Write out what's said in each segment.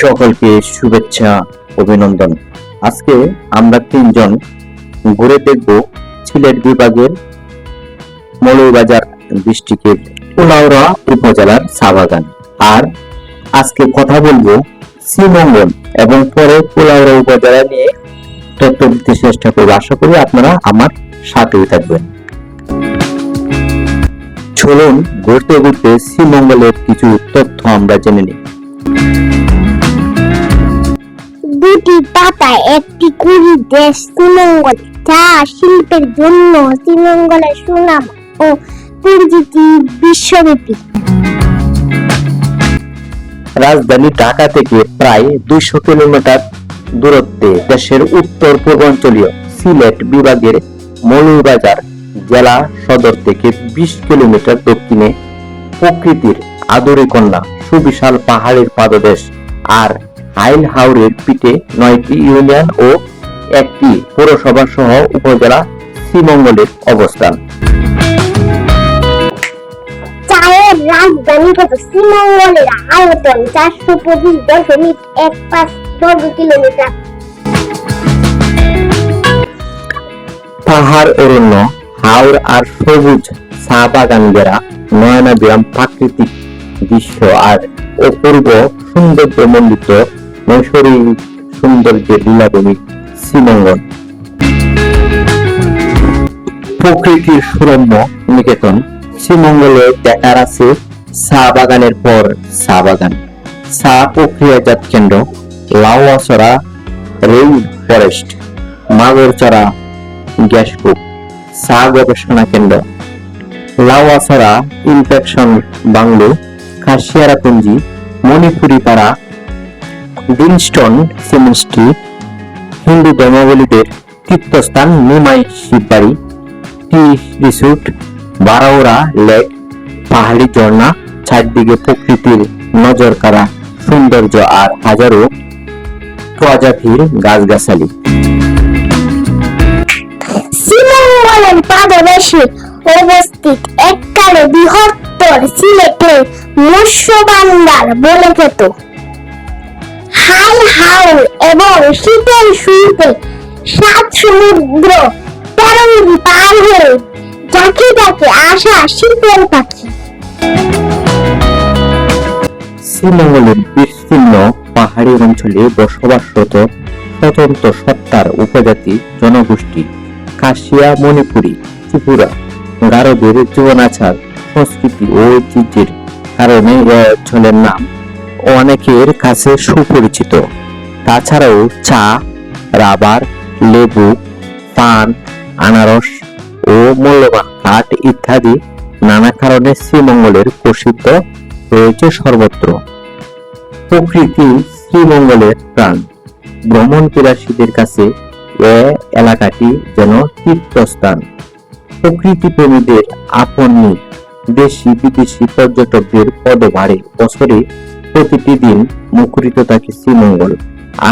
সকলকে শুভেচ্ছা, অভিনন্দন। আজকে আমরা তিনজন ঘুরে দেখব সিলেট বিভাগের মৌলভীবাজার ডিস্ট্রিক্টের কুলাউড়া উপজেলার চা বাগান আর আজকে কথা বলব শ্রীমঙ্গল এবং পরে কুলাউড়া উপজেলা নিয়ে তথ্য দিতে চেষ্টা করব। আশা করি আপনারা আমার সাথেই থাকবেন। চলুন ঘুরতে ঘুরতে শ্রীমঙ্গলের কিছু তথ্য আমরা জেনে নিই। দুটি পাতা, একটি কুড়ি দেশ শ্রীমঙ্গল চা শিল্পের জন্য শ্রীমঙ্গলের সুনাম ও পরিচিতি বিশ্বব্যাপী। রাজধানী ঢাকা থেকে প্রায় দুইশো কিলোমিটার দূরত্বে দেশের উত্তর পূর্বাঞ্চলীয় সিলেট বিভাগের মৌলভীবাজার জেলা সদর থেকে বিশ কিলোমিটার দক্ষিণে প্রকৃতির আদরি কন্যা সুবিশাল পাহাড়ের পাদদেশ আর হাইল হাওরের পিঠে নয়টি ইউনিয়ন ও একটি পৌরসভা সহ উপজেলা শ্রীমঙ্গলের অবস্থান। চায়ের রাজধানী কত শ্রীমঙ্গলের আয়তন চারশো পঁচিশ দশমিক এক পাঁচ বর্গ কিলোমিটার। পাহাড় অরণ্য হাওর আর সবুজ চা বাগান ঘেরা নয়নাবিরাম প্রাকৃতিক দৃশ্য আর অপূর্ব সৌন্দর্য মণ্ডিত নৈসর্গিক সৌন্দর্যের লীলাভূমি শ্রীমঙ্গল। প্রকৃতির সুরম্য নিকেতন, শ্রীমঙ্গলে দেখার আছে চা বাগানের পর চা বাগান। চা প্রক্রিয়াজাত কেন্দ্র লাউয়াছড়া রেইন ফরেস্ট মাগরচড়া গ্যাসকূপ চা গবেষণা কেন্দ্র। লাউয়াছড়া ইনফেকশন বাংলো খাসিয়ারাপুঞ্জি মণিপুরি পাড়া ডিনস্টন সেমিস্ট্রি হিন্দু ধর্মাবলীদের তীর্থস্থান Nimai Shibbari tea resort Baraora lake পাহাড়ি ঝর্ণা চারদিকে প্রকৃতির নজর কাড়া সৌন্দর্য আর হাজারো প্রজাতির গাছগাছালি শ্রীমঙ্গলের পাদদেশে অবস্থিত এককালে বৃহত্তর সিলেটের মৎস্য ভান্ডার বলে খেত হাল হাউল এবং শীতের শুরুতে সাত সমুদ্র তেরো নদী পার হয়ে যাকে যাকে আসা শীতের পাখি। শ্রীমঙ্গলের বিস্তীর্ণ পাহাড়ি অঞ্চলে বসবাসরত স্বতন্ত্র সত্তার উপজাতি জনগোষ্ঠী কাশিয়া, মণিপুরী, ত্রিপুরা, গারদের জীবনাচার, সংস্কৃতি ও ঐতিহ্যের কারণে এই অঞ্চলের নাম অনেকের কাছে সুপরিচিত। তাছাড়াও চা, রাবার, লেবু, পান, আনারস ও মূল্যবান কাঠ ইত্যাদি নানা কারণে শ্রীমঙ্গলের প্রসিদ্ধ রয়েছে সর্বত্র। প্রকৃতি শ্রীমঙ্গলের প্রাণ। ভ্রমণ বিলাসীদের কাছে এ এলাকাটি যেন তীর্থস্থান। প্রকৃতি প্রেমীদের আপন দেশি বিদেশি পর্যটকদের পদভারে বছরে প্রতিটি দিন মুখরিত থাকে শ্রীমঙ্গল।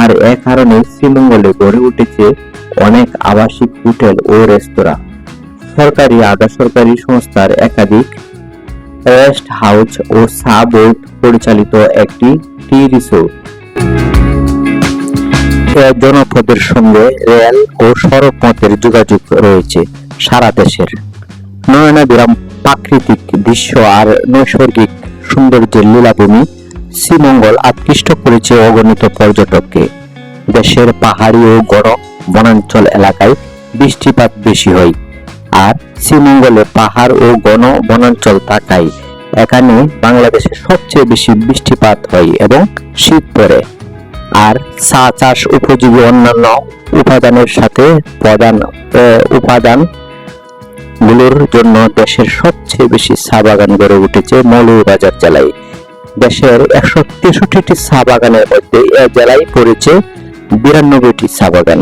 আর এ কারণে শ্রীমঙ্গলে গড়ে উঠেছে অনেক আবাসিক হোটেল ও রেস্তোরাঁ। সরকারি আধা সরকারি সংস্থার একাধিক রেস্ট হাউস ও সা বোর্ড পরিচালিত একটি টি রিসোর্ট। জনপদের সঙ্গে রেল ও সড়ক পথের যোগাযোগ রয়েছে সারা দেশের। নয়নাবিরাম প্রাকৃতিক দৃশ্য আর নৈসর্গিক সৌন্দর্যের লীলাভূমি শ্রীমঙ্গল আকৃষ্ট করেছে অগণিত পর্যটককে। দেশের পাহাড়ি ও গড় বনাঞ্চল এলাকায় বৃষ্টিপাত বেশি হয়, আর শ্রীমঙ্গলে পাহাড় ও গণ বনাঞ্চল থাকায় এখানে বাংলাদেশে সবচেয়ে বেশি বৃষ্টিপাত হয় এবং শীত পড়ে। আর চা চাষ উপযোগী অন্যান্য উপাদানের সাথে প্রধান উপাদানগুলোর জন্য দেশের সবচেয়ে বেশি চা বাগান গড়ে উঠেছে মৌলভীবাজার জেলায়। দেশের একশো তেষট্টিটি চা বাগানের মধ্যে এ জেলায় পড়েছে বিরানব্বইটি চা বাগান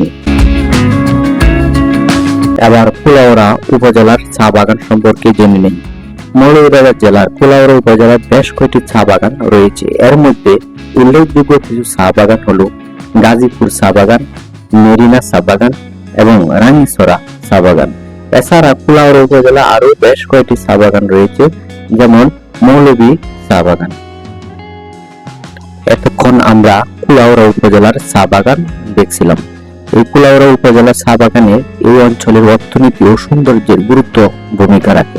এবার কুলাউড়া উপজেলার চা বাগান সম্পর্কে জেনে নেই। মৌলভীবাজার জেলার কুলাউড়া উপজেলার বেশ কয়েকটি চা বাগান রয়েছে। এর মধ্যে উল্লেখযোগ্য কিছু চা বাগান হলো গাজীপুর চা বাগান মেরিনা চা বাগান এবং রানীসরা চা বাগান এছাড়া কুলাউড়া উপজেলা আরও বেশ কয়েকটি চা বাগান রয়েছে, যেমন মৌলভী চা বাগান এতক্ষণ আমরা কুলাউরা উপজেলার চা বাগান দেখছিলাম। এই কুলাউড়া উপজেলার চা বাগানে এই অঞ্চলের অর্থনীতি ও সৌন্দর্যের গুরুত্ব ভূমিকা রাখে।